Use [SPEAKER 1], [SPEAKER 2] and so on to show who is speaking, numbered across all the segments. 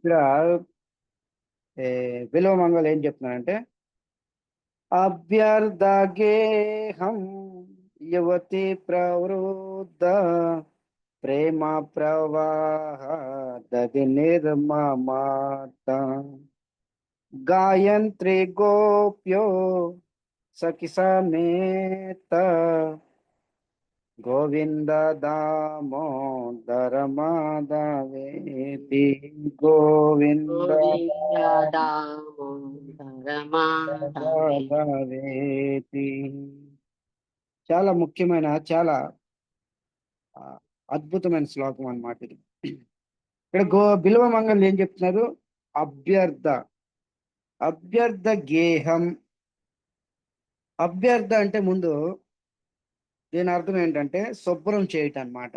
[SPEAKER 1] ఇక్కడ ఏ, మంగళ ఏం చెప్తున్నారంటే అభ్యర్థగేహం యువతి ప్రవృద్ధ ప్రేమ ప్రవాహ దది నిర్మమాత గాయంత్రి గోప్యో సఖి సమేత గోవింద దామోదర మాధవేతి గోవింద మాధవేతి చాలా ముఖ్యమైన చాలా అద్భుతమైన శ్లోకం అన్నమాట ఇది. ఇక్కడ గో బిల్వ మంగళం ఏం చెప్తున్నారు? అభ్యర్థ. అభ్యర్థ గేహం. అభ్యర్థ అంటే ముందు దీని అర్థం ఏంటంటే శుభ్రం చేయుట అన్నమాట.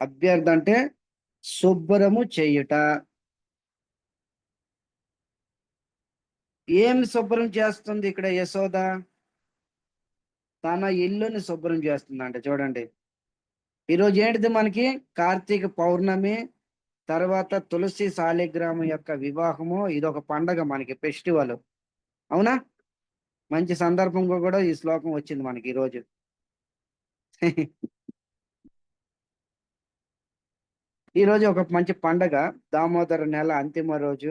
[SPEAKER 1] అభ్యర్థ అంటే శుభ్రము చేయుట. ఏం శుభ్రం చేస్తుంది ఇక్కడ యశోద? తన ఇల్లుని శుభ్రం చేస్తుంది అంటే చూడండి. ఈరోజు ఏంటిది మనకి? కార్తీక పౌర్ణమి తర్వాత తులసి శాలిగ్రామం యొక్క వివాహము ఇది ఒక పండగ మనకి ఫెస్టివల్. అవునా? మంచి సందర్భంగా కూడా ఈ శ్లోకం వచ్చింది మనకి ఈరోజు. ఈ రోజు ఒక మంచి పండగ దామోదర నెల అంతిమ రోజు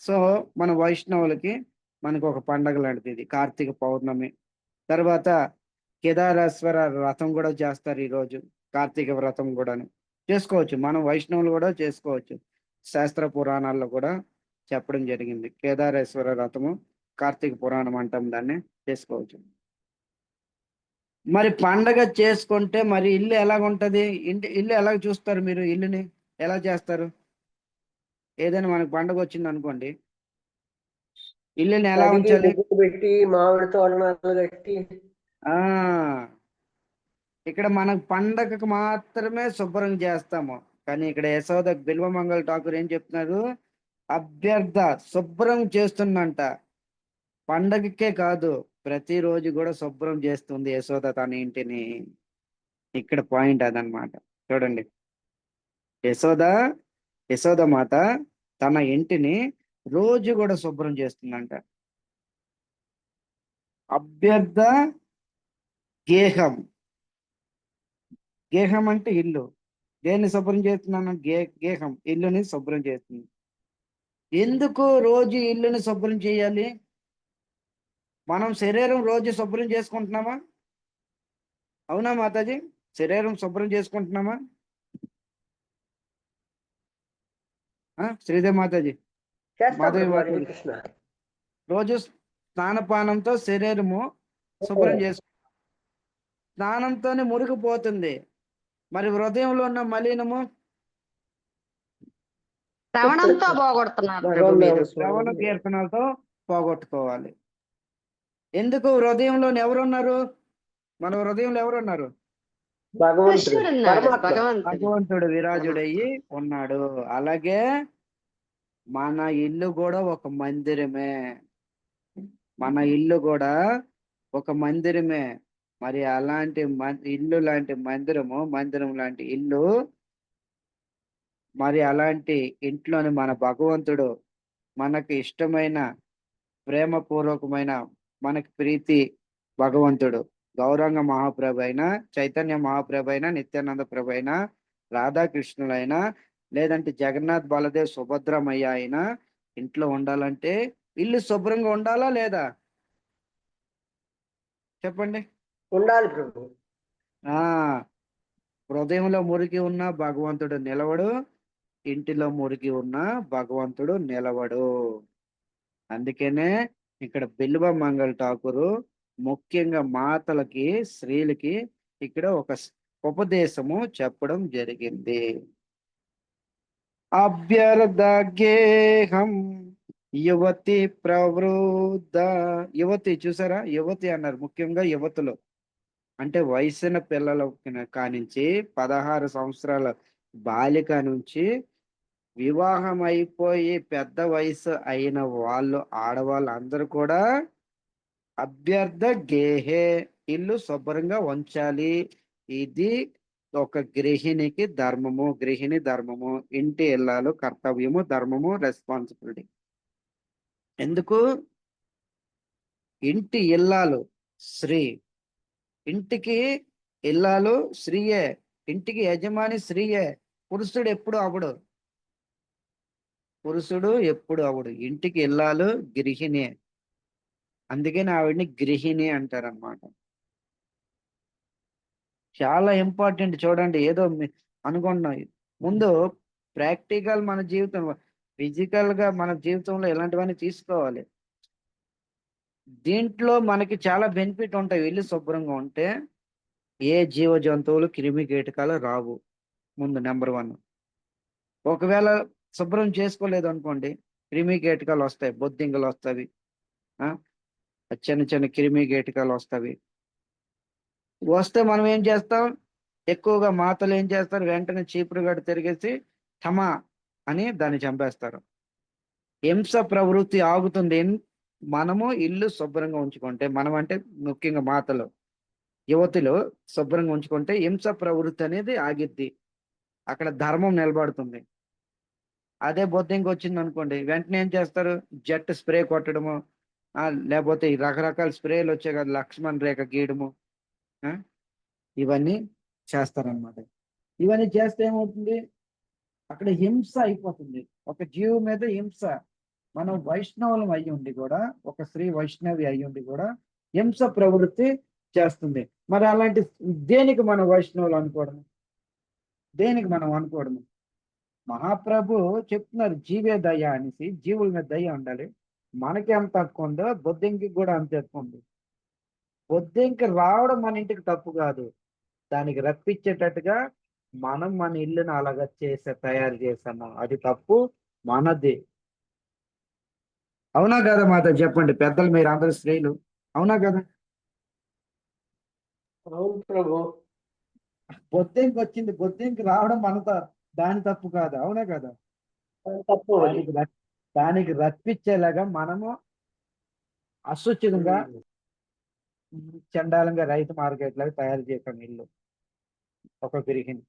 [SPEAKER 1] సో మన వైష్ణవులకి మనకు ఒక పండగ లాంటిది ఇది కార్తీక పౌర్ణమి. తర్వాత కేదారేశ్వర వ్రతం కూడా చేస్తారు ఈ రోజు కార్తీక వ్రతం కూడాను. చేసుకోవచ్చు మనం వైష్ణవులు కూడా చేసుకోవచ్చు. శాస్త్ర పురాణాల్లో కూడా చెప్పడం జరిగింది కేదారేశ్వర వ్రతము కార్తీక పురాణం అంటాం దాన్ని చేసుకోవచ్చు. మరి పండగ చేసుకుంటే మరి ఇల్లు ఎలాగుంటది? ఇంటి ఇల్లు ఎలా చూస్తారు మీరు ఇల్లుని? ఎలా చేస్తారు? ఏదైనా మనకు పండగ వచ్చింది అనుకోండి ఇల్లుని ఎలా ఉంచాలి?
[SPEAKER 2] ముగ్గు పెట్టి మామిడి తోరణాలు కట్టి.
[SPEAKER 1] ఆ. ఇక్కడ మనకు పండగకు మాత్రమే శుభ్రం చేస్తాము. కానీ ఇక్కడ యశోద బిల్వమంగళ ఠాకూర్ ఏం చెప్తున్నారు? అభ్యర్థ శుభ్రం చేస్తుందంట. పండగకే కాదు. ప్రతిరోజు కూడా శుభ్రం చేస్తుంది యశోద తన ఇంటిని. ఇక్కడ పాయింట్ అదనమాట. చూడండి. యశోద యశోద మాత తన ఇంటిని రోజు కూడా శుభ్రం చేస్తుందంట. అభ్యర్థ గేహం. గేహం అంటే ఇల్లు. దేన్ని శుభ్రం చేస్తున్నాను? గే గేహం. ఇల్లుని శుభ్రం చేస్తుంది. ఎందుకు రోజు ఇల్లుని శుభ్రం చేయాలి? మనం శరీరం రోజు శుభ్రం చేసుకుంటున్నామా? అవునా మాతాజీ? శరీరం శుభ్రం చేసుకుంటున్నామా? శ్రీదేవి మాతాజీ. రోజు స్నానపానంతో శరీరము శుభ్రం చేసుకుంటాం స్నానంతోనే మురిగిపోతుంది. మరి హృదయంలో ఉన్న మలినము?
[SPEAKER 3] శ్రవణంతో పోగొడుతున్నారు.
[SPEAKER 1] శ్రవణ. కీర్తనలతో పోగొట్టుకోవాలి. ఎందుకు? హృదయంలో ఎవరున్నారు? మన హృదయంలో ఎవరున్నారు?
[SPEAKER 2] భగవంతుడు.
[SPEAKER 1] విరాజుడయ్యి ఉన్నాడు. అలాగే మన ఇల్లు కూడా ఒక మందిరమే. మన ఇల్లు కూడా ఒక మందిరమే. మరి అలాంటి మం- ఇల్లు లాంటి మందిరము మందిరం లాంటి ఇల్లు మరి అలాంటి ఇంట్లోని మన భగవంతుడు మనకి ఇష్టమైన ప్రేమపూర్వకమైన మనకి ప్రీతి భగవంతుడు. గౌరంగ మహాప్రభు అయినా చైతన్య మహాప్రభు అయినా నిత్యానంద ప్రభు అయినా రాధాకృష్ణులైనా లేదంటే జగన్నాథ్ బలదేవ్ సుభద్రమయ్య అయినా ఇంట్లో ఉండాలంటే ఇల్లు శుభ్రంగా ఉండాలా లేదా? చెప్పండి.
[SPEAKER 2] ఉండాలి ప్రభు.
[SPEAKER 1] ఆ హృదయంలో మురికి ఉన్న భగవంతుడు నిలవడు. ఇంటిలో మురికి ఉన్న భగవంతుడు నిలవడు. అందుకనే ఇక్కడ బిల్వ మంగళ ఠాకూరు ముఖ్యంగా మాతలకి స్త్రీలకి ఇక్కడ ఒక ఉపదేశము చెప్పడం జరిగింది. అభ్యర్థగేహం యువతి ప్రవృద్ధ యువతి చూసారా? యువతి అన్నారు ముఖ్యంగా యువతులు. అంటే వయసున్న పిల్లల కానించి పదహారు సంవత్సరాల బాలిక నుంచి వివాహం అయిపోయి పెద్ద వయసు అయిన వాళ్ళు ఆడవాళ్ళు అందరూ కూడా అభ్యర్థ గేహే ఇల్లు శుభ్రంగా ఉంచాలి. ఇది ఒక గృహిణికి ధర్మము గృహిణి ధర్మము ఇంటి ఇల్లాలు కర్తవ్యము ధర్మము రెస్పాన్సిబిలిటీ ఎందుకు? ఇంటి ఇల్లాలు స్త్రీ. ఇంటికి ఇల్లాలు స్త్రీయే. ఇంటికి యజమాని స్త్రీయే. పురుషుడు ఎప్పుడు అవడు పురుషుడు ఎప్పుడు అవడు ఇంటికి వెళ్ళాలో గృహిణి. అందుకని ఆవిడని గృహిణి అంటారన్నమాట. చాలా ఇంపార్టెంట్ చూడండి ఏదో అనుకుంటున్నాం. ముందు ప్రాక్టికల్ మన జీవితం ఫిజికల్గా మన జీవితంలో ఇలాంటివన్నీ తీసుకోవాలి. దీంట్లో మనకి చాలా బెనిఫిట్ ఉంటాయి. ఇల్లు శుభ్రంగా ఉంటే ఏ జీవ జంతువులు క్రిమి కీటకాలు రావు. ముందు నెంబర్ వన్. ఒకవేళ శుభ్రం చేసుకోలేదు అనుకోండి క్రిమి కీటకాలు వస్తాయి బొద్దింకలు వస్తాయి చిన్న చిన్న క్రిమి కేటకాలు వస్తాయి. వస్తే మనం ఏం చేస్తాం? ఎక్కువగా మాతలు ఏం చేస్తారు? వెంటనే చీపురు గడ్డ తిరిగేసి థమా అని దాన్ని చంపేస్తారు. హింస ప్రవృత్తి ఆగుతుంది. మనము ఇల్లు శుభ్రంగా ఉంచుకుంటే మనం అంటే ముఖ్యంగా మాతలు యువతిలో శుభ్రంగా ఉంచుకుంటే హింస ప్రవృత్తి అనేది ఆగిద్ది. అక్కడ ధర్మం నిలబడుతుంది. అదే బొద్దింక వచ్చింది అనుకోండి వెంటనే ఏం చేస్తారు? జెట్ స్ప్రే కొట్టడము లేకపోతే ఈ రకరకాల స్ప్రేలు వచ్చాయి కదా లక్ష్మణ్ రేఖ గీయడము ఆ, ఇవన్నీ చేస్తారనమాట ఇవన్నీ చేస్తే ఏమవుతుంది? అక్కడ హింస అయిపోతుంది. ఒక జీవు మీద హింస. మనం వైష్ణవులం అయ్యి ఉండి కూడా ఒక స్త్రీ వైష్ణవి అయ్యి ఉండి కూడా హింస ప్రవృత్తి చేస్తుంది. మరి అలాంటి దేనికి మనం వైష్ణవులు అనుకోవడం దేనికి మనం అనుకోవడం మహాప్రభు చెప్తున్నారు జీవే దయ అనేసి. జీవుల మీద దయ ఉండాలి. మనకి ఎంత తక్కువ ఉందో బొద్దింకి కూడా అంత ఎక్కువ ఉంది బొద్దింకి రావడం మన ఇంటికి తప్పు కాదు. దానికి రప్పించేటట్టుగా మనం మన ఇల్లుని అలాగ చేసే తయారు చేసాము. అది తప్పు మనది. అవునా కదా మాత చెప్పండి. పెద్దలు మీరు అందరు స్త్రీలు. అవునా కదా?
[SPEAKER 2] అవును ప్రభు.
[SPEAKER 1] బొద్దింకి వచ్చింది. బొద్దింకి రావడం మనతో దాని తప్పు కాదు? అవునా కదా?
[SPEAKER 2] తప్పు.
[SPEAKER 1] దానికి రప్- దానికి రప్పించేలాగా మనము అశుచితంగా చండాలంగా రైతు మార్కెట్ లాగా తయారు చేసాం ఇల్లు. ఒక గృహిణి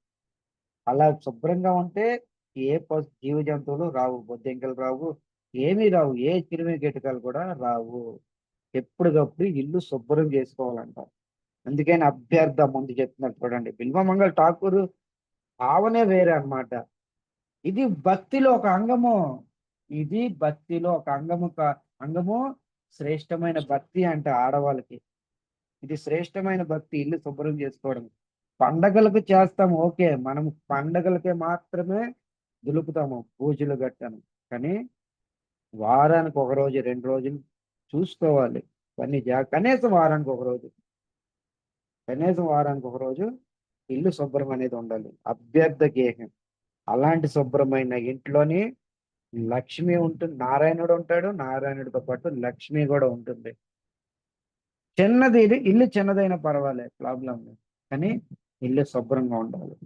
[SPEAKER 1] అలా శుభ్రంగా ఉంటే ఏ జీవ జంతువులు రావు బొద్దింకలు రావు ఏమీ రావు ఏ క్రిమి కీటకాలు కూడా రావు. ఎప్పటికప్పుడు ఇల్లు శుభ్రం చేసుకోవాలంట అందుకని అభ్యర్థ ముందు చెప్తున్నారు చూడండి. బిల్వమంగళ ఠాకూర్ భావనే వేరే అన్నమాట. ఇది భక్తిలో ఒక అంగము. ఇది భక్తిలో ఒక అంగము అంగము శ్రేష్టమైన భక్తి అంటే ఆడవాళ్ళకి. ఇది శ్రేష్టమైన భక్తి ఇల్లు శుభ్రం చేసుకోవడం పండగలకు చేస్తాం ఓకే. మనం పండగలకే మాత్రమే దులుపుతాము పూజలు గట్టను. కానీ వారానికి ఒక రోజు రెండు రోజులు చూసుకోవాలి. ఇవన్నీ జా కనీసం వారానికి ఒక రోజు. కనీసం వారానికి ఒక రోజు ఇల్లు శుభ్రం అనేది ఉండాలి. అభ్యర్థ గేహం. అలాంటి శుభ్రమైన ఇంట్లోని లక్ష్మి ఉంటుంది. నారాయణుడు ఉంటాడు. నారాయణుడితో పాటు లక్ష్మి కూడా ఉంటుంది. చిన్నది ఇది. ఇల్లు చిన్నదైనా పర్వాలేదు ప్రాబ్లం లేదు. కానీ ఇల్లు శుభ్రంగా ఉండాలి.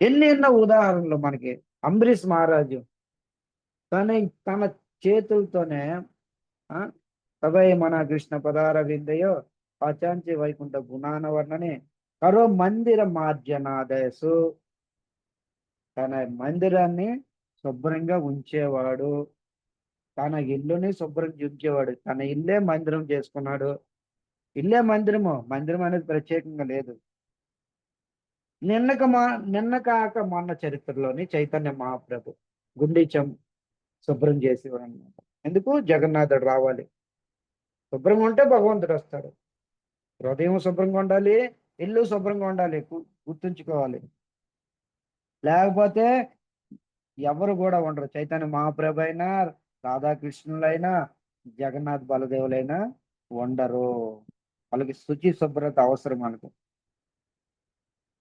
[SPEAKER 1] ఎన్ని ఎన్నో ఉదాహరణలు మనకి. అంబరీష్ మహారాజు తన తన చేతులతోనే ఆ, సభయ మన కృష్ణ పదార విందయో పాచాంచి వైకుంఠ గుణాన వర్ణనే కరో మందిర మార్జనాదయసు తన మందిరాన్ని శుభ్రంగా ఉంచేవాడు. తన ఇల్లుని శుభ్రం ఉంచేవాడు తన ఇల్లే మందిరం చేసుకున్నాడు. ఇల్లే మందిరము. మందిరం అనేది ప్రత్యేకంగా లేదు. నిన్నక మా నిన్న కాక మొన్న చరిత్రలోని చైతన్య మహాప్రభు గుండీచం శుభ్రం చేసేవాడు అనమాట ఎందుకు? జగన్నాథుడు రావాలి. శుభ్రంగా ఉంటే భగవంతుడు వస్తాడు. హృదయం శుభ్రంగా ఉండాలి. ఇల్లు శుభ్రంగా ఉండాలి గు- గుర్తుంచుకోవాలి. లేకపోతే ఎవరు కూడా ఉండరు. చైతన్య మహాప్రభు అయినా రాధాకృష్ణులైనా జగన్నాథ్ బలదేవులైనా ఉండరు. వాళ్ళకి శుచి శుభ్రత అవసరం మనకు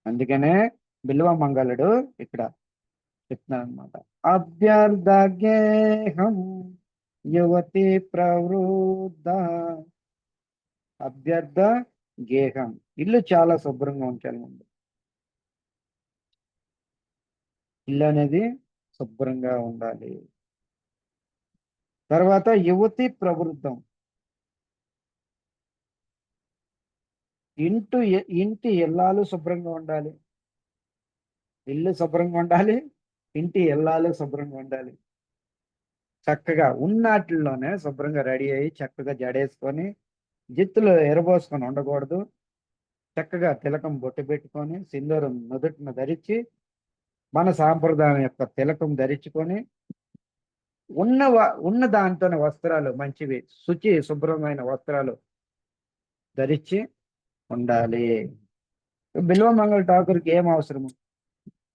[SPEAKER 1] అందుకనే బిల్వ మంగళుడు ఇక్కడ చెప్తున్నారనమాట అభ్యర్థ గేహం యువతి ప్రవృద్ధ. అభ్యర్థ గేహం ఇల్లు చాలా శుభ్రంగా ఉంచాలి ముందు. ఇల్లు అనేది శుభ్రంగా ఉండాలి. తర్వాత యువతి ప్రవృద్ధం ఇంటు ఇంటి ఇల్లాలు శుభ్రంగా ఉండాలి. ఇల్లు శుభ్రంగా ఉండాలి ఇంటి ఇల్లాలు శుభ్రంగా ఉండాలి. చక్కగా ఉన్నట్లోనే శుభ్రంగా రెడీ అయ్యి చక్కగా జడేసుకొని జిత్తులు ఎరబోసుకొని ఉండకూడదు. చక్కగా తిలకం బొట్టు పెట్టుకొని సింధూరం నుదుటిన ధరించి మన సాంప్రదాయం యొక్క తిలకం ధరించుకొని ఉన్న వ- ఉన్న దానితోనే వస్త్రాలు మంచివి శుచి శుభ్రమైన వస్త్రాలు ధరించి ఉండాలి. బిల్వ మంగళ ఠాకూర్కి ఏం అవసరము?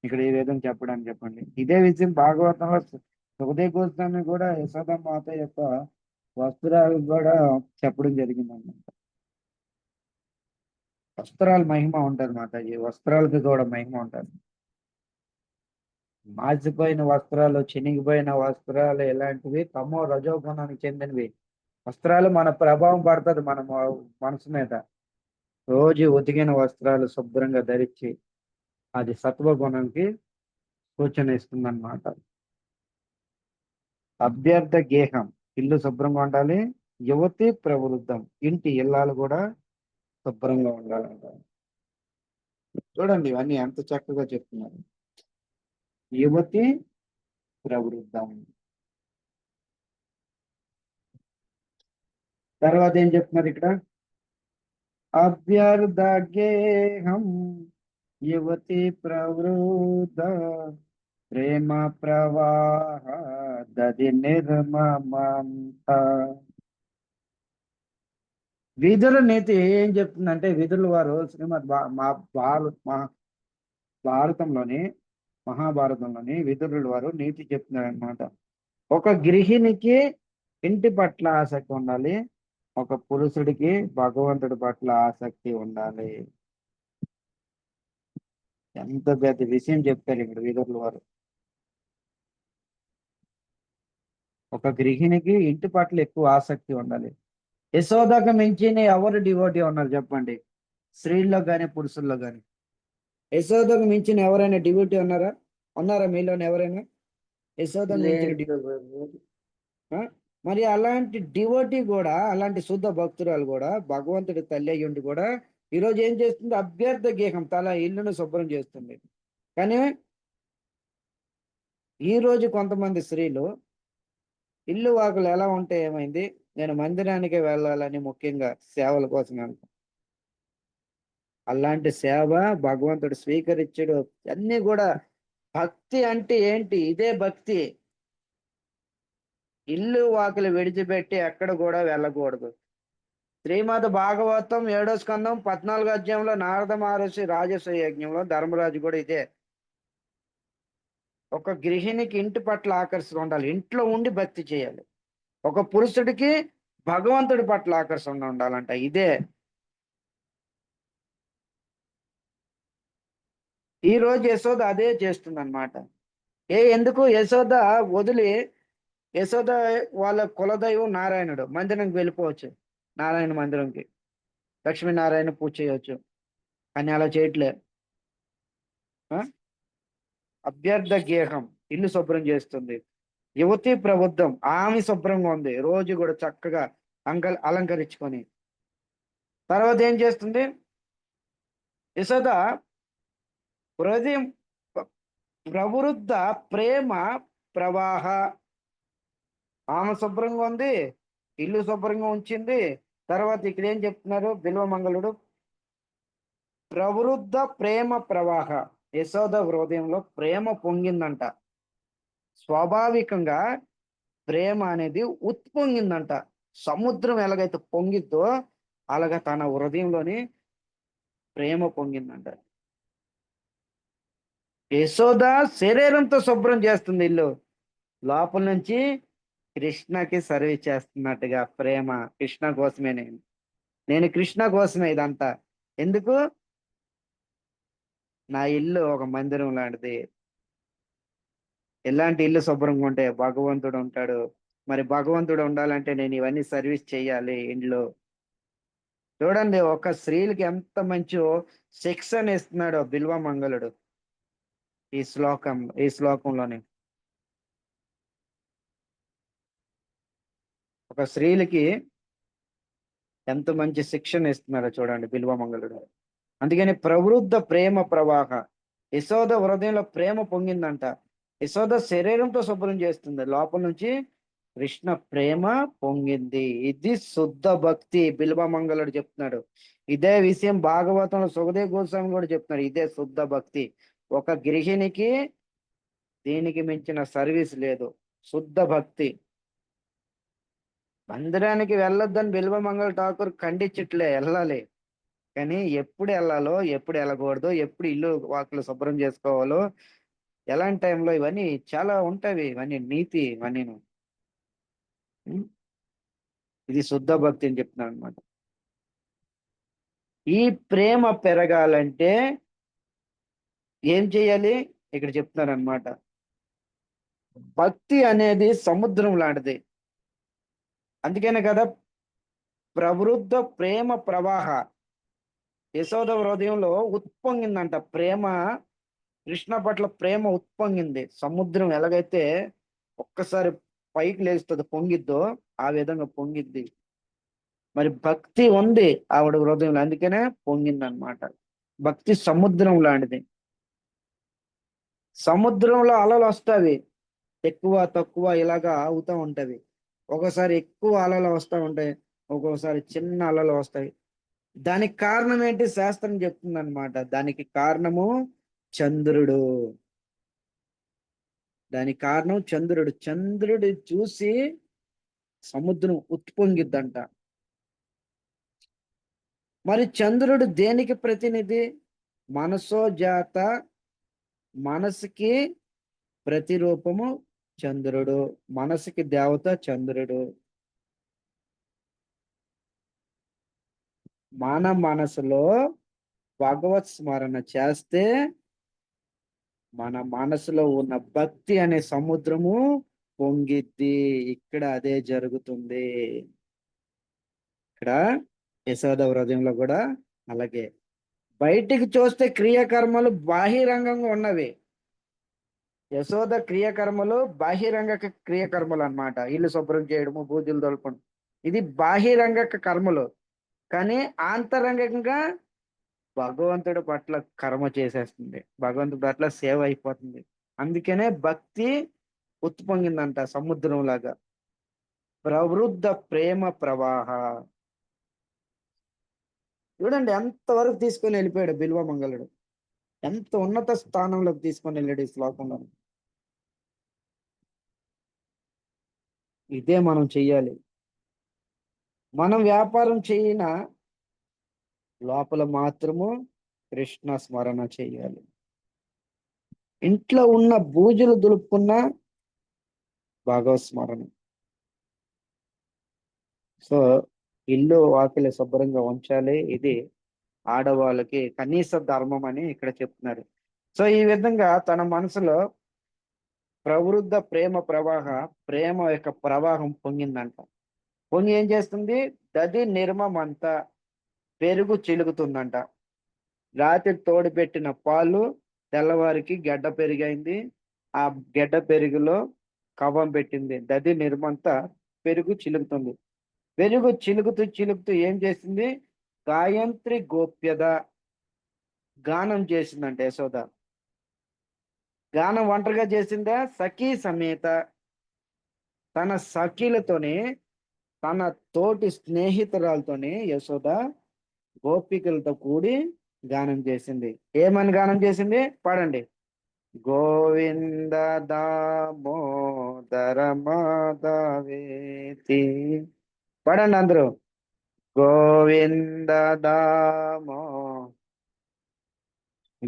[SPEAKER 1] ఇక్కడ ఈ విధంగా చెప్పడానికి చెప్పండి. ఇదే విషయం భాగవతంలో హృదయ గోస్వామి కూడా యశోద మాత యొక్క వస్త్రాలు కూడా చెప్పడం జరిగిందన్నమాట. వస్త్రాలు మహిమ ఉంటది మాతాజీ. వస్త్రాలకి కూడా మహిమ ఉంటుంది. మాసిపోయిన వస్త్రాలు చినిగిపోయిన వస్త్రాలు ఇలాంటివి తమో రజోగుణానికి చెందినవి. వస్త్రాలు మన ప్రభావం పడుతుంది మన మనసు మీద. రోజు ఉతికిన వస్త్రాలు శుభ్రంగా ధరించి అది సత్వగుణంకి సూచన ఇస్తుంది అనమాట అభ్యర్థ గేహం. ఇల్లు శుభ్రంగా ఉండాలి. యువతి ప్రవృద్ధం. ఇంటి ఇల్లాలు కూడా శుభ్రంగా ఉండాలంట చూడండి ఇవన్నీ ఎంత చక్కగా చెప్తున్నారు. యువతి ప్రవృద్ధం. తర్వాత ఏం చెప్తున్నారు ఇక్కడ? అభ్యర్థ గేహం యువతి ప్రవృద్ధ ప్రేమ ప్రవాహ దది నిర్మమంత. విధుల నీతి ఏం చెప్తుందంటే విధుల వారు శ్రీమద్ భా మా భారత మహా భారతంలోని మహాభారతంలోని విధులు వారు నీతి చెప్తున్నారు అనమాట ఒక గృహిణికి ఇంటి పట్ల ఆసక్తి ఉండాలి ఒక పురుషుడికి భగవంతుడి పట్ల ఆసక్తి ఉండాలి. ఎంత పెద్ద విషయం చెప్తారు ఇక్కడ విధులు వారు. ఒక గృహిణికి ఇంటి పట్ల ఎక్కువ ఆసక్తి ఉండాలి. యశోదకు మించిన ఎవరు డివోటీ ఉన్నారు చెప్పండి? స్త్రీల్లో కానీ పురుషుల్లో కానీ యశోదకు మించిన ఎవరైనా డివోటీ ఉన్నారా? ఉన్నారా మీలోని ఎవరైనా? యశోద మించిన. మరి అలాంటి డివోటీ కూడా అలాంటి శుద్ధ భక్తురాలు కూడా భగవంతుడి తల్లి అయ్యి ఉండి కూడా ఈరోజు ఏం చేస్తుంది? అభ్యర్థ గేహం తల ఇల్లును శుభ్రం చేస్తుంది. కానీ ఈ రోజు కొంతమంది స్త్రీలు ఇల్లు వాకులు ఎలా ఉంటే ఏమైంది? నేను మందిరానికి వెళ్ళాలని ముఖ్యంగా సేవల కోసం వెళ్తాను. అలాంటి సేవ భగవంతుడు స్వీకరించడు. అన్ని కూడా భక్తి అంటే ఏంటి? ఇదే భక్తి. ఇల్లు వాకిలు విడిచిపెట్టి ఎక్కడ కూడా వెళ్ళకూడదు. శ్రీమద్ భాగవతం ఏడో స్కందం పద్నాలుగు అధ్యాయంలో నారద మహర్షి రాజస్వ యజ్ఞంలో ధర్మరాజు కూడా ఇదే. ఒక గృహిణికి ఇంటి పట్ల ఆకర్షణ ఉండాలి. ఇంట్లో ఉండి భక్తి చేయాలి. ఒక పురుషుడికి భగవంతుడి పట్ల ఆకర్షణ ఉండాలంట. ఇదే. ఈ రోజు యశోద అదే చేస్తుందన్నమాట. ఏ ఎందుకు? యశోద వదిలి యశోద వాళ్ళ కులదైవం నారాయణుడు. మందిరంకి వెళ్ళిపోవచ్చు. నారాయణ మందిరంకి. లక్ష్మీనారాయణ పూజ చేయవచ్చు కానీ అలా చేయట్లే. ఆ? అభ్యర్థ గేహం. ఇల్లు శుభ్రం చేస్తుంది. యువతి ప్రబుద్ధం ఆమె శుభ్రంగా ఉంది. రోజు కూడా చక్కగా అంక అలంకరించుకొని. తర్వాత ఏం చేస్తుంది? యశోద హృదయం ప్రవృద్ధ ప్రేమ ప్రవాహ. ఆమె శుభ్రంగా ఉంది ఇల్లు శుభ్రంగా ఉంచింది. తర్వాత ఇక్కడ ఏం చెప్తున్నారు? బిల్వమంగళుడు ప్రవృద్ధ ప్రేమ ప్రవాహ. యశోద హృదయంలో ప్రేమ పొంగిందంట. స్వాభావికంగా ప్రేమ అనేది ఉత్పొంగిందంట. సముద్రం ఎలాగైతే పొంగిద్దో అలాగా తన హృదయంలోని ప్రేమ పొంగిందంట. యశోద శరీరంతో శుభ్రం చేస్తుంది ఇల్లు. లోపల నుంచి కృష్ణకి సర్వీస్ చేస్తున్నట్టుగా ప్రేమ కృష్ణ కోసమే నేను. నేను కృష్ణ కోసమే ఇదంతా. ఎందుకు? నా ఇల్లు ఒక మందిరం లాంటిది. ఎలాంటి ఇల్లు శుభ్రంగా ఉంటే భగవంతుడు ఉంటాడు. మరి భగవంతుడు ఉండాలంటే నేను ఇవన్నీ సర్వీస్ చేయాలి ఇంట్లో. చూడండి ఒక స్త్రీలకి ఎంత మంచి శిక్షణ ఇస్తున్నాడో బిల్వ మంగళుడు. ఈ శ్లోకం ఈ శ్లోకంలోనే. ఒక స్త్రీలకి ఎంత మంచి శిక్షణ ఇస్తున్నాడో చూడండి బిల్వమంగళుడు అందుకని ప్రవృద్ధ ప్రేమ ప్రవాహ. యశోద హృదయంలో ప్రేమ పొంగిందంట. యశోద శరీరంతో శుభ్రం చేస్తుంది. లోపల నుంచి కృష్ణ ప్రేమ పొంగింది. ఇది శుద్ధ భక్తి బిల్వమంగళుడు చెప్తున్నాడు. ఇదే విషయం భాగవతంలో సుఖదేవ్ గోస్వామి కూడా చెప్తున్నాడు ఇదే శుద్ధ భక్తి. ఒక గృహిణికి దీనికి మించిన సర్వీస్ లేదు. శుద్ధ భక్తి. మందిరానికి వెళ్ళొద్దని బిల్వమంగళ ఠాకూర్ ఖండించట్లే వెళ్ళాలి. కానీ ఎప్పుడు వెళ్ళాలో ఎప్పుడు వెళ్ళకూడదు ఎప్పుడు ఇల్లు వాకులు శుభ్రం చేసుకోవాలో ఎలాంటి టైంలో ఇవన్నీ చాలా ఉంటాయి ఇవన్నీ నీతి ఇవన్నీ ఇది శుద్ధ భక్తి అని చెప్తున్నాను అనమాట ఈ ప్రేమ పెరగాలంటే ఏం చేయాలి? ఇక్కడ చెప్తున్నారు అనమాట భక్తి అనేది సముద్రం లాంటిది. అందుకనే కదా ప్రవృద్ధ ప్రేమ ప్రవాహ. యశోద హృదయంలో ఉత్పొంగిందంట ప్రేమ కృష్ణ పట్ల ప్రేమ ఉత్పొంగింది సముద్రం ఎలాగైతే ఒక్కసారి పైకి లేస్తుంది పొంగిద్దో ఆ విధంగా పొంగిద్ది. మరి భక్తి ఉంది ఆవిడ హృదయంలో అందుకనే పొంగింది అనమాట భక్తి సముద్రం లాంటిది. సముద్రంలో అలలు వస్తావి ఎక్కువ తక్కువ ఇలాగా అవుతూ ఉంటవి ఒకసారి ఎక్కువ అలలు వస్తూ ఉంటాయి. ఒక్కొక్కసారి చిన్న అలలు వస్తాయి. దానికి కారణం ఏంటి? శాస్త్రం చెప్తుంది అనమాట దానికి కారణము చంద్రుడు. దానికి కారణం చంద్రుడు. చంద్రుడు చూసి సముద్రం ఉత్పొంగిద్దంట. మరి చంద్రుడు దేనికి ప్రతినిధి? మనసో జాత మనసుకి ప్రతిరూపము చంద్రుడు. మనసుకి దేవత చంద్రుడు. మన మనసులో భగవత్ స్మరణ చేస్తే మన మనసులో ఉన్న భక్తి అనే సముద్రము పొంగిద్ది. ఇక్కడ అదే జరుగుతుంది. ఇక్కడ యశోద హృదయంలో కూడా అలాగే. బయటికి చూస్తే క్రియాకర్మలు బాహిరంగంగా ఉన్నవి. యశోద క్రియాకర్మలు బాహిరంగ క్రియకర్మలు అన్నమాట. ఇల్లు శుభ్రం చేయడము పూజలు తొలపడం ఇది బాహిరంగ కర్మలు. కానీ ఆంతరంగంగా భగవంతుడి పట్ల కర్మ చేసేస్తుంది. భగవంతుడి పట్ల సేవ అయిపోతుంది. అందుకనే భక్తి ఉత్పొంగిందంట సముద్రం లాగా ప్రవృద్ధ ప్రేమ ప్రవాహ. చూడండి ఎంతవరకు తీసుకొని వెళ్ళిపోయాడు బిల్వ మంగళుడు. ఎంత ఉన్నత స్థానంలోకి తీసుకొని వెళ్ళాడు ఈ శ్లోకంలో. ఇదే మనం చెయ్యాలి. మనం వ్యాపారం చేయిన లోపల మాత్రము కృష్ణ స్మరణ చేయాలి. ఇంట్లో ఉన్న బూజులు దులుపుకున్న భగవత్ స్మరణ. సో ఇల్లు వాకిలి శుభ్రంగా ఉంచాలి. ఇది ఆడవాళ్ళకి కనీస ధర్మం అని ఇక్కడ చెప్తున్నారు. సో ఈ విధంగా తన మనసులో ప్రవృద్ధ ప్రేమ ప్రవాహ ప్రేమ యొక్క ప్రవాహం పొంగిందంట. పొంగి ఏం చేస్తుంది? దది నిర్మమంతా పెరుగు చిలుకుతుందంట. రాత్రి తోడు పెట్టిన పాలు తెల్లవారికి గడ్డ పెరిగైంది. ఆ గడ్డ పెరుగులో కవం పెట్టింది. దది నిర్మంత పెరుగు చిలుకుతుంది. పెరుగు చిలుకుతూ చిలుకుతూ ఏం చేసింది? గాయంత్రి గోప్యద గానం చేసిందంట యశోద. గానం ఒంటరిగా చేసిందా? సఖీ సమేత. తన సఖీలతోని తన తోటి స్నేహితురాలతోని యశోద గోపికలతో కూడి గానం చేసింది. ఏమని గానం చేసింది? పాడండి. గోవింద దామోదర మాధవేతి. పాడండి అందరూ. గోవింద దామో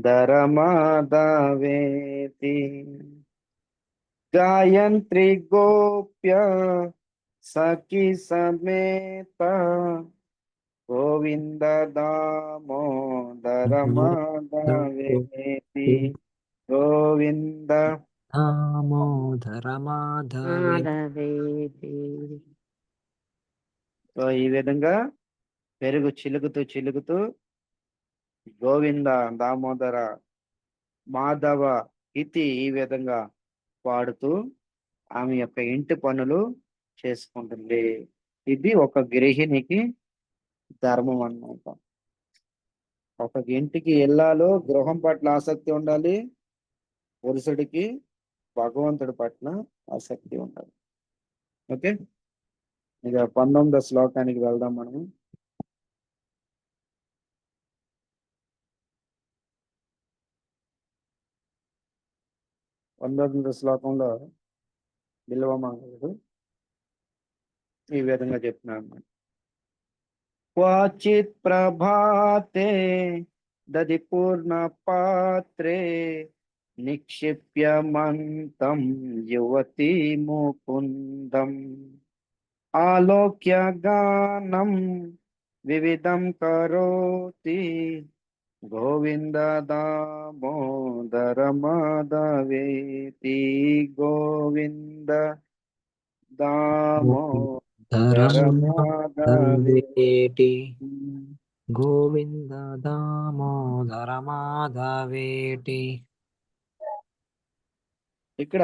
[SPEAKER 1] దరమాధవేతి గాయంత్రి గోప్య సఖి సమేత. గోవింద దామోదర మాధవేతి. గోవింద
[SPEAKER 4] దామోదర మాధవే
[SPEAKER 3] మాధవేతి.
[SPEAKER 1] సో ఈ విధంగా పెరుగు చిలుకుతూ చిలుకుతూ గోవింద దామోదర మాధవ ఇతి ఈ విధంగా పాడుతూ ఆమె యొక్క ఇంటి పనులు చేసుకుంటుంది. ఇది ఒక గృహిణికి ధర్మం అన్నమాట ఒక ఇంటికి వెళ్ళాలో గృహం పట్ల ఆసక్తి ఉండాలి పురుషుడికి భగవంతుడి పట్ల ఆసక్తి ఉండాలి. ఓకే? ఇక పంతొమ్మిదో శ్లోకానికి వెళ్దాం మనం పంతొమ్మిదో శ్లోకంలో బిల్వమంగళుడు ఈ విధంగా చెప్తున్నాడు అన్నమాట. క్వచిత్ ప్రభాతే దది పూర్ణ పాత్రే నిక్షిప్యమంతం యువతి ముకుందం ఆలోక్య గానం వివిధం కరోతి గోవింద దామోదర మాధవేతి గోవింద దామోదర
[SPEAKER 4] మాధవేటి
[SPEAKER 1] ఇక్కడ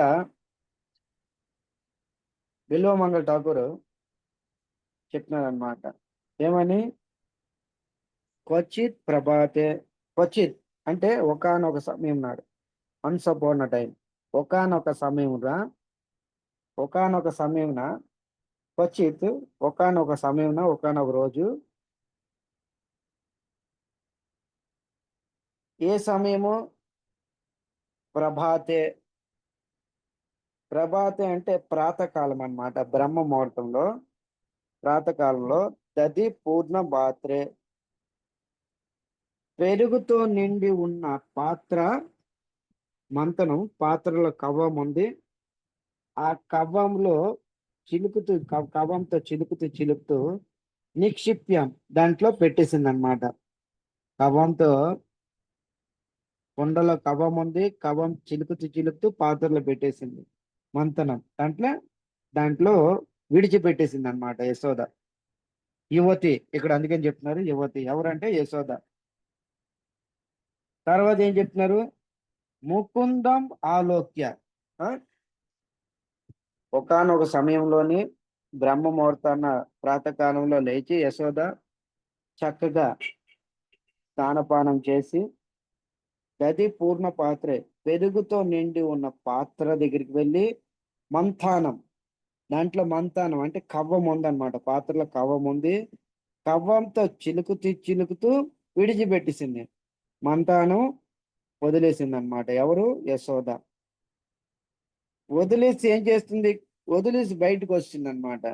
[SPEAKER 1] బిల్వమంగళ ఠాకూర్ చెప్తున్నారనమాట ఏమని? క్వచిత్ ప్రభాతే క్వచిత్ అంటే ఒకానొక సమయం నాడు. అన్సపోర్ణ టైం ఒకానొక సమయమున ఒకానొక సమయమున క్వచిత్ ఒకనొక సమయమున ఒకనొక రోజు. ఏ సమయము? ప్రభాతే. ప్రభాతే అంటే ప్రాతకాలం అనమాట బ్రహ్మ ముహూర్తంలో. ప్రాతకాలంలో దది పూర్ణ పాత్రే పెరుగుతో నిండి ఉన్న పాత్ర మంతనం పాత్రలో కవ్వం ఉంది ఆ కవ్వంలో చిలుకుతూ కవంతో చిలుకుతూ చిలుకుతూ నిక్షిప్యం దాంట్లో పెట్టేసింది అనమాట కవంతో కొండలో కవం ఉంది కవం చిలుకుతూ చిలుకుతూ పాత్రలో పెట్టేసింది. మంతనం దాంట్లో దాంట్లో విడిచిపెట్టేసింది అనమాట యశోద. యువతి ఇక్కడ అందుకని చెప్తున్నారు యువతి. ఎవరంటే యశోద. తర్వాత ఏం చెప్తున్నారు? ముకుందం ఆలోక్య. ఒకనొక సమయంలోని బ్రహ్మ ముహూర్తాన ప్రాతకాలంలో లేచి యశోద చక్కగా స్నానపానం చేసి గది పూర్ణ పాత్రే పెరుగుతో నిండి ఉన్న పాత్ర దగ్గరికి వెళ్ళి మంతానం. దాంట్లో మంతానం అంటే కవ్వం ఉందన్నమాట. పాత్రలో కవ్వం ఉంది. కవ్వంతో చిలుకుతూ చిలుకుతూ విడిచిపెట్టేసింది. మంతానం వదిలేసింది అనమాట ఎవరు? యశోద. వదిలేసి ఏం చేస్తుంది? వదిలేసి బయటకు వచ్చింది అనమాట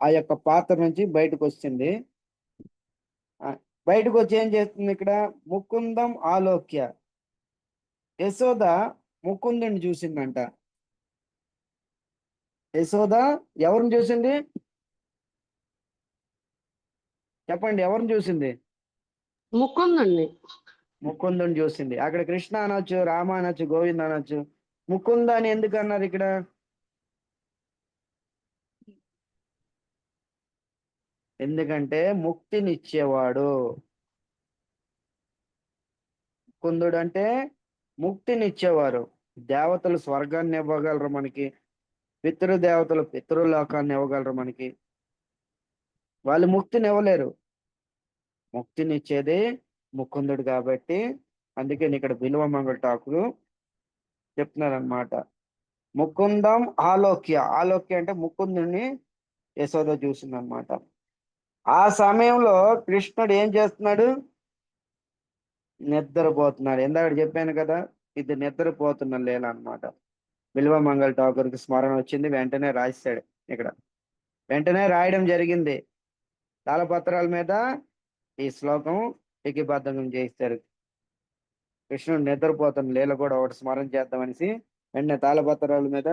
[SPEAKER 1] ఆ యొక్క పాత్ర నుంచి బయటకు ఆ, బయటకు వచ్చి ఏం చేస్తుంది ఇక్కడ? ముకుందం ఆలోక్య. యశోద ముకుందుని చూసిందంట. యశోద ఎవరిని చూసింది? చెప్పండి ఎవరిని చూసింది?
[SPEAKER 3] ముకుందండి
[SPEAKER 1] ముకుందుని చూసింది. అక్కడ కృష్ణ అనొచ్చు రామ అనొచ్చు గోవింద అనొచ్చు ముకుంద అని ఎందుకు అన్నారు ఇక్కడ? ఎందుకంటే ముక్తినిచ్చేవాడు. ముకుందుడు అంటే ముక్తినిచ్చేవారు. దేవతలు స్వర్గాన్ని ఇవ్వగలరు మనకి. పితృదేవతలు పితృలోకాన్ని ఇవ్వగలరు మనకి. వాళ్ళు ముక్తిని ఇవ్వలేరు. ముక్తినిచ్చేది ముకుందుడు కాబట్టి అందుకే ఇక్కడ బిల్వమంగళ ఠాకురు చెప్తున్నారనమాట ముకుందం ఆలోక్య. ఆలోక్య అంటే ముకుందుని యశోద చూసిందనమాట ఆ సమయంలో కృష్ణుడు ఏం చేస్తున్నాడు? నిద్రపోతున్నాడు. ఇందాక చెప్పాను కదా ఇది నిద్రపోతున్న లీల అన్నమాట. బిల్వమంగళ ఠాకూర్కి స్మరణ వచ్చింది వెంటనే రాశాడు ఇక్కడ. వెంటనే రాయడం జరిగింది. తాళపత్రాల మీద ఈ శ్లోకం ఏకీబద్ధం చేయిస్తారు. కృష్ణుడు నిద్రపోతున్న లీల కూడా ఒకటి స్మరణ చేద్దామనేసి వెంటనే తాళపత్రాల మీద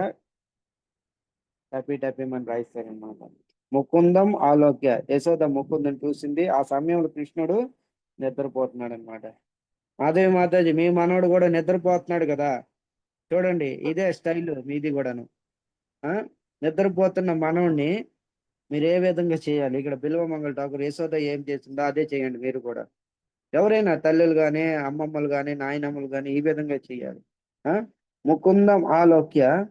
[SPEAKER 1] టపీ టపీమని రాయిస్తారు అన్నమాట ముకుందం ఆలోక్య యశోద ముకుందం చూసింది. ఆ సమయంలో కృష్ణుడు నిద్రపోతున్నాడు అనమాట మాధవి మాతాజీ మీ మనవుడు కూడా నిద్రపోతున్నాడు కదా? చూడండి ఇదే స్టైల్ మీది కూడాను. ఆ? నిద్రపోతున్న మనవుణ్ణి మీరు ఏ విధంగా చేయాలి? ఇక్కడ బిల్వమంగళ ఠాకూర్ యశోద ఏం చేసిందో అదే చేయండి మీరు కూడా. ఎవరైనా తల్లులు కానీ అమ్మమ్మలు కానీ నాయనమ్మలు కానీ ఈ విధంగా చేయాలి. ఆ? ముకుందం ఆలోక్య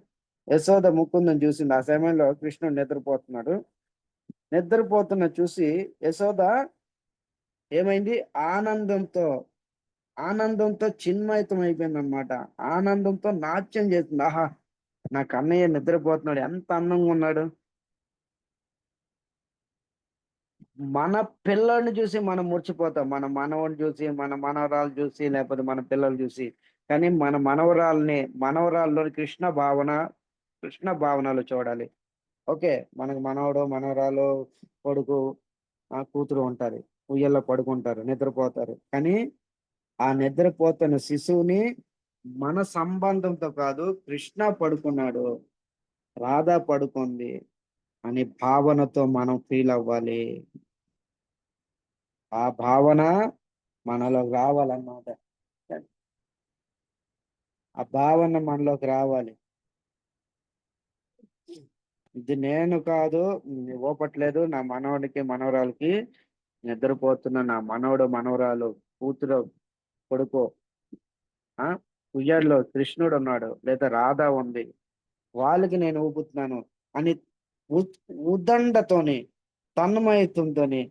[SPEAKER 1] యశోద ముకుందం చూసింది. ఆ సమయంలో కృష్ణుడు నిద్రపోతున్నాడు. నిద్రపోతున్న చూసి యశోద ఏమైంది? ఆనందంతో ఆనందంతో చిన్మయితం అయిపోయింది అనమాట ఆనందంతో నాట్యం చేస్తుంది ఆహా నా కన్నయ్య నిద్రపోతున్నాడు. ఎంత అందంగా ఉన్నాడు. మన పిల్లల్ని చూసి మనం మురిచిపోతాం మన మనవని చూసి మన మనవరాలు చూసి లేకపోతే మన పిల్లలు చూసి. కానీ మన మనవరాల్ని మనవరాల్లోని కృష్ణ భావన కృష్ణ భావనలు చూడాలి. ఓకే మనకు మనవడు మనవరాలు కొడుకు ఆ కూతురు ఉంటారు. ఉయ్యల్లో పడుకుంటారు నిద్రపోతారు. కానీ ఆ నిద్రపోతున్న శిశువుని మన సంబంధంతో కాదు కృష్ణ పడుకున్నాడు రాధా పడుకుంది అనే భావనతో మనం ఫీల్ అవ్వాలి. ఆ భావన మనలో రావాలన్నమాట. ఆ భావన మనలోకి రావాలి. ఇది నేను కాదు ఓపట్లేదు నా మనవడికి మనవరాలకి నిద్రపోతున్న నా మనవడు మనవరాలు కూతురు కొడుకు ఆ? ఉయ్యాల్లో కృష్ణుడు ఉన్నాడు లేదా రాధా ఉంది. వాళ్ళకి నేను ఊపుతున్నాను అని ఉదండతోని తన్మయత్వంతోని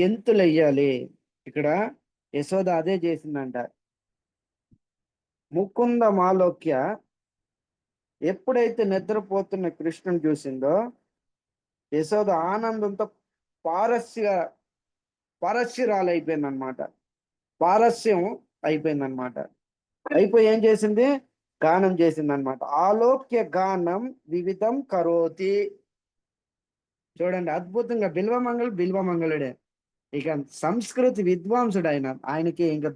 [SPEAKER 1] గెంతులెయ్యాలి. ఇక్కడ యశోద అదే చేసిందంట. ముకుంద మాలోక్య ఎప్పుడైతే నిద్రపోతున్న కృష్ణుని చూసిందో యశోద ఆనందంతో పారస్య పారస్యరాలు అయిపోయిందనమాట పారస్యం అయిపోయిందనమాట. అయిపోయి ఏం చేసింది? గానం చేసిందనమాట. ఆలోక్య గానం వివిధం కరోతి. చూడండి అద్భుతంగా బిల్వమంగళుడు బిల్వమంగళుడే. ఇక సంస్కృతి విద్వాంసుడు ఆయన ఆయనకి ఇంకా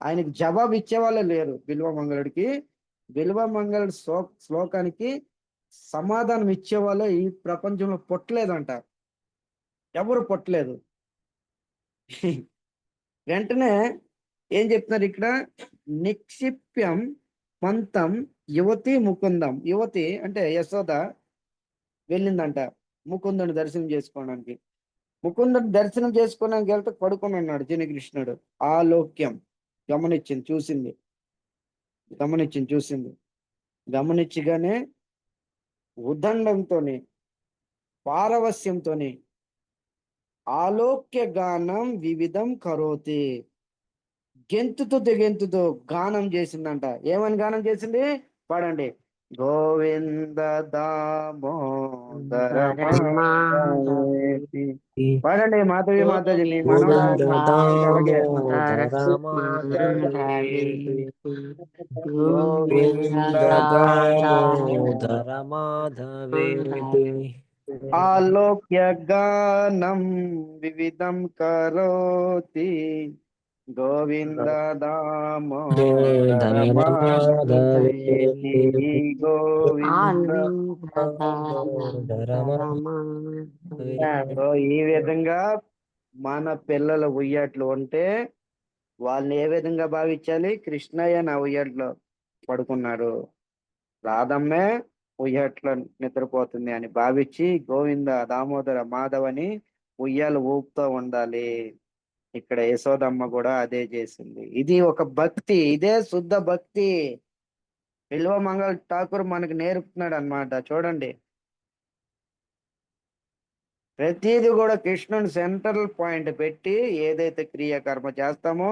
[SPEAKER 1] ఆయనకి జవాబు ఇచ్చేవాళ్ళు లేరు బిల్వమంగళుడికి బిల్వమంగళుడు శ్లో శ్లోకానికి సమాధానం ఇచ్చేవాళ్ళు ఈ ప్రపంచంలో పుట్టలేదంట. ఎవరు పుట్టలేదు? వెంటనే ఏం చెప్తున్నారు ఇక్కడ? నిక్షిప్యం పంతం యువతి ముకుందం. యువతి అంటే యశోద వెళ్ళిందంట ముకుందుని దర్శనం చేసుకోవడానికి. ముకుందుడు దర్శనం చేసుకున్నాక వెళ్తే పడుకొని ఉన్నాడు కృష్ణుడు ఆలోక్యం. గమనించింది చూసింది. గమనించింది చూసింది. గమనించగానే ఉదండంతోని పారవస్యంతో ఆలోక్య గానం వివిధం కరోతి. గెంతుతో గెంతుతో గానం చేసిందంట. ఏమని గానం చేసింది? పాడండి. గోవింద దామోదర మాధవేతి. పాడండి మాధవి మాతాజీ మీ మనవరాలు అలాగే. ఆలోక్య గానం వివిధం కరోతి గోవింద ఈ విధంగా మన పిల్లల ఉయ్యాట్లు ఉంటే వాళ్ళని ఏ విధంగా భావించాలి? కృష్ణయ్య నా ఉయ్యాట్లో పడుకున్నారు రాధమ్మే ఉయ్యాట్లో నిద్రపోతుంది అని భావించి గోవింద దామోదర మాధవని ఉయ్యాలు ఊపుతూ ఉండాలి. ఇక్కడ యశోదమ్మ కూడా అదే చేసింది. ఇది ఒక భక్తి ఇదే శుద్ధ భక్తి. విల్వ మంగళ ఠాకూర్ మనకు నేర్పుతున్నాడు అన్నమాట చూడండి. ప్రతిదీ కూడా కృష్ణుని సెంట్రల్ పాయింట్ పెట్టి ఏదైతే క్రియాకర్మ చేస్తామో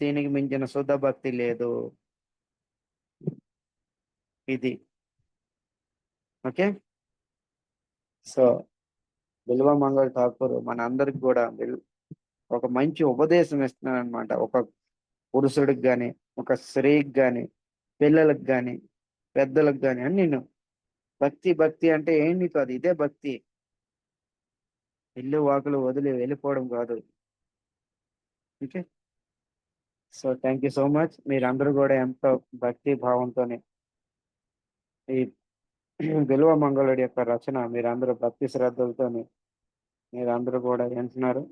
[SPEAKER 1] దీనికి మించిన శుద్ధ భక్తి లేదు. ఇది. ఓకే? సో విల్వ మంగళ ఠాకూర్ మన అందరికి కూడా ఒక మంచి ఉపదేశం ఇస్తున్నాడు అనమాట ఒక పురుషుడికి కానీ ఒక స్త్రీకి కానీ పిల్లలకు కానీ పెద్దలకు కానీ అని నేను భక్తి భక్తి అంటే ఏం నీకు కాదు ఇదే భక్తి. ఇల్లు వాకులు వదిలి వెళ్ళిపోవడం కాదు. Okay? So thank you so much. మీరందరూ కూడా ఎంతో భక్తి భావంతోనే ఈ విలువ మంగళుడి యొక్క రచన మీరందరూ భక్తి శ్రద్ధలతోని మీరందరూ కూడా వింటున్నారు.